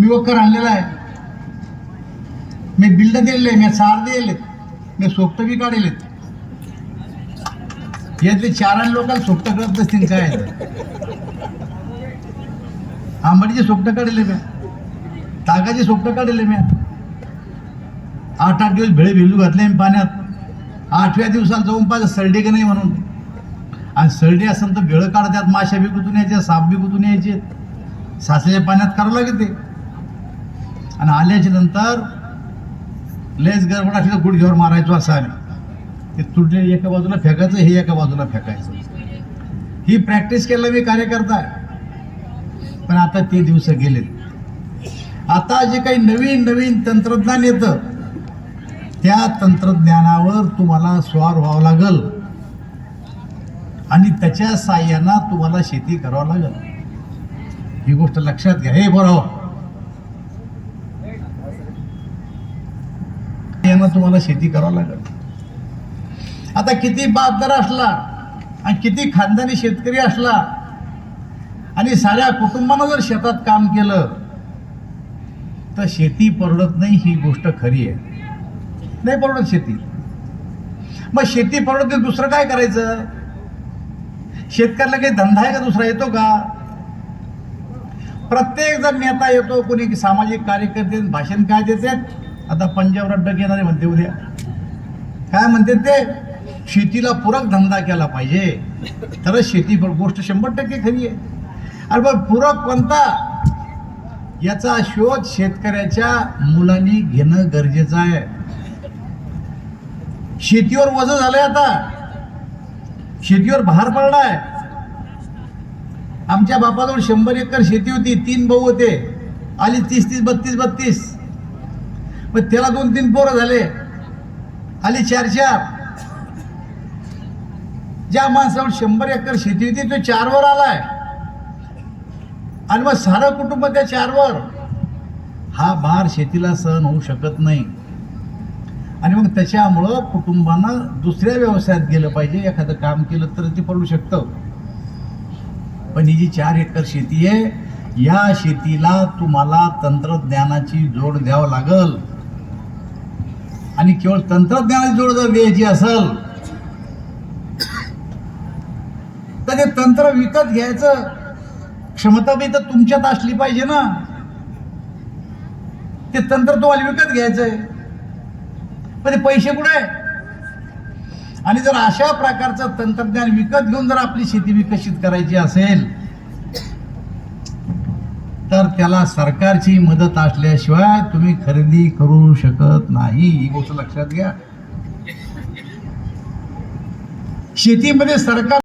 मी वक्कर आणलेला आहे. मी बिल्ड दिलेले मी सार दिले मी सोपट बी काढलेत. यातले चार आणि लोकांना सोपट करत नसतील काय? आंबाडीचे सोपट काढले मी. तागाचे सोपट काढले मी. आठ आठ दिवस भेळे भिजू घातले मी पाण्यात. आठव्या दिवसाला जाऊन पाहिजे सरडे का नाही म्हणून. आणि सरडे असेल तर भेळं काढतात माशा बी कुतून यायचे साप बी कुतून यायचे. साचलेल्या पाण्यात करावं लागेल ते. आणि आल्याच्यानंतर लेस गडबड असली तर गुडघ्यावर मारायचो असं आम्ही. ते तुटले एका बाजूला फेकायचं हे एका बाजूला फेकायचं. ही प्रॅक्टिस केलं मी कार्यकर्ता पण आता ते दिवस गेलेत. आता जे काही नवीन नवीन तंत्रज्ञान येतं त्या तंत्रज्ञानावर तुम्हाला स्वार व्हावं लागल. आणि त्याच्या साह्यानं तुम्हाला शेती करावं लागल. ही गोष्ट लक्षात घ्या. हे बरोबर मग तुम्हाला शेती करावं लागेल. आता किती बाददार असला आणि किती खानदानी शेतकरी असला आणि साऱ्या कुटुंबानं जर शेतात काम केलं तर शेती परवडत नाही ही गोष्ट खरी आहे. नाही परवडत शेती. मग शेती परवडत दुसरं काय करायचं? शेतकऱ्याला काही धंदा आहे का दुसरा? येतो का? प्रत्येक जण नेता येतो कोणी सामाजिक कार्यकर्ते भाषण काय देतात? आता पंजाब अड्डक येणारे म्हणते उद्या. काय म्हणते ते? शेतीला पूरक धंदा केला पाहिजे. तरच शेती गोष्ट शंभर टक्के खरी आहे. अरे बघ पूरक कोणता? याचा शोध शेतकऱ्याच्या मुलांनी घेणं गरजेचं आहे. शेतीवर वजन झालंय आता. शेतीवर भार पडलाय. आमच्या बापाजवळ शंभर एकर शेती होती तीन भाऊ होते. आली तीस तीस बत्तीस बत्तीस. मग त्याला दोन तीन पोरं झाले. आली चार चार. ज्या माणसावर शंभर एकर शेती होती तो चारवर आलाय. आणि मग सारं कुटुंब त्या चारवर. हा भार शेतीला सहन होऊ शकत नाही. आणि मग त्याच्यामुळं कुटुंबानं दुसऱ्या व्यवसायात गेलं पाहिजे. एखादं काम केलं तर ते पडू शकतं. पण ही जी चार एकर शेती आहे या शेतीला तुम्हाला तंत्रज्ञानाची जोड द्यावं लागल. आणि केवळ तंत्रज्ञानाची जोड जर द्यायची असेल तर ते तंत्र विकत घ्यायचं क्षमता बी तर तुमच्यात असली पाहिजे ना. ते तंत्र तुम्हाला विकत घ्यायचंय. पण ते पैसे कुठे आहे? आणि जर अशा प्रकारचं तंत्रज्ञान विकत घेऊन जर आपली शेती विकसित करायची असेल तर त्याला सरकारची मदत असल्याशिवाय तुम्ही खरेदी करू शकत नाही. ही गोष्ट लक्षात घ्या. शेतीमध्ये सरकार